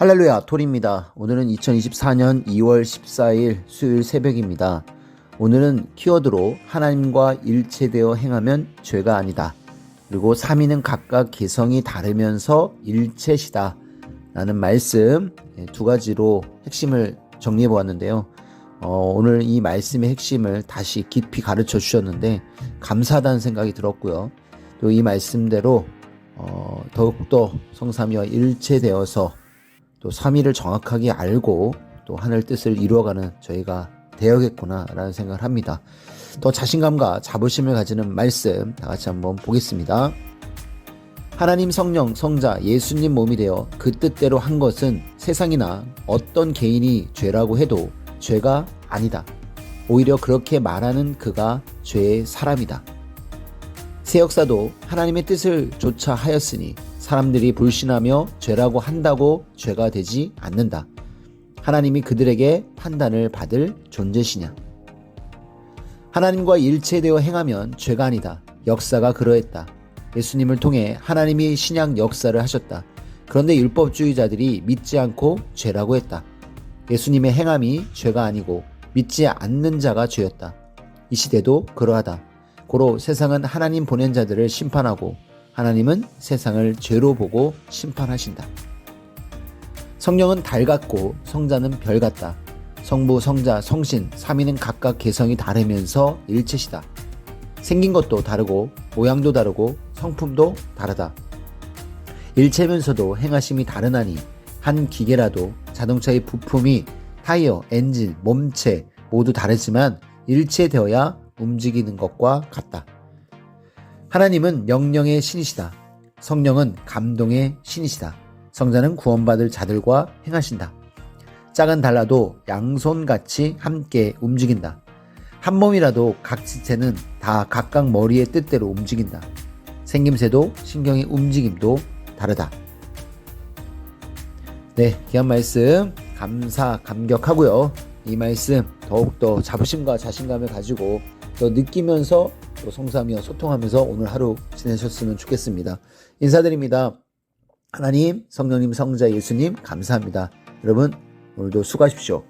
할렐루야 톨입니다. 오늘은 2024년 2월 14일 수요일 새벽입니다. 오늘은 키워드로 하나님과 일체되어 행하면 죄가 아니다. 그리고 3위는 각각 개성이 다르면서 일체시다. 라는 말씀 예, 두 가지로 핵심을 정리해 보았는데요. 어, 오늘 이 말씀의 핵심을 다시 깊이 가르쳐 주셨는데 감사하다는 생각이 들었고요. 또 이 말씀대로 어, 더욱더 성삼위와 일체되어서 또 3위를 정확하게 알고 또 하늘 뜻을 이루어가는 저희가 되어야겠구나라는 생각을 합니다. 더 자신감과 자부심을 가지는 말씀 다 같이 한번 보겠습니다. 하나님 성령 성자 예수님 몸이 되어 그 뜻대로 한 것은 세상이나 어떤 개인이 죄라고 해도 죄가 아니다. 오히려 그렇게 말하는 그가 죄의 사람이다. 새 역사도 하나님의 뜻을 조차 하였으니 사람들이 불신하며 죄라고 한다고 죄가 되지 않는다. 하나님이 그들에게 판단을 받을 존재시냐. 하나님과 일체되어 행하면 죄가 아니다. 역사가 그러했다. 예수님을 통해 하나님이 신약 역사를 하셨다. 그런데 율법주의자들이 믿지 않고 죄라고 했다. 예수님의 행함이 죄가 아니고 믿지 않는 자가 죄였다. 이 시대도 그러하다. 고로 세상은 하나님 보낸 자들을 심판하고 하나님은 세상을 죄로 보고 심판하신다. 성령은 달 같고 성자는 별 같다. 성부, 성자, 성신, 삼위는 각각 개성이 다르면서 일체시다. 생긴 것도 다르고 모양도 다르고 성품도 다르다. 일체면서도 행하심이 다르나니 한 기계라도 자동차의 부품이 타이어, 엔진, 몸체 모두 다르지만 일체되어야 움직이는 것과 같다. 하나님은 명령의 신이시다. 성령은 감동의 신이시다. 성자는 구원받을 자들과 행하신다. 짝은 달라도 양손같이 함께 움직인다. 한 몸이라도 각 지체는 다 각각 머리의 뜻대로 움직인다. 생김새도 신경의 움직임도 다르다. 네, 귀한 말씀 감사 감격하고요. 이 말씀 더욱더 자부심과 자신감을 가지고 더 느끼면서 또 성삼이와 소통하면서 오늘 하루 지내셨으면 좋겠습니다. 인사드립니다. 하나님, 성령님, 성자 예수님 감사합니다. 여러분 오늘도 수고하십시오.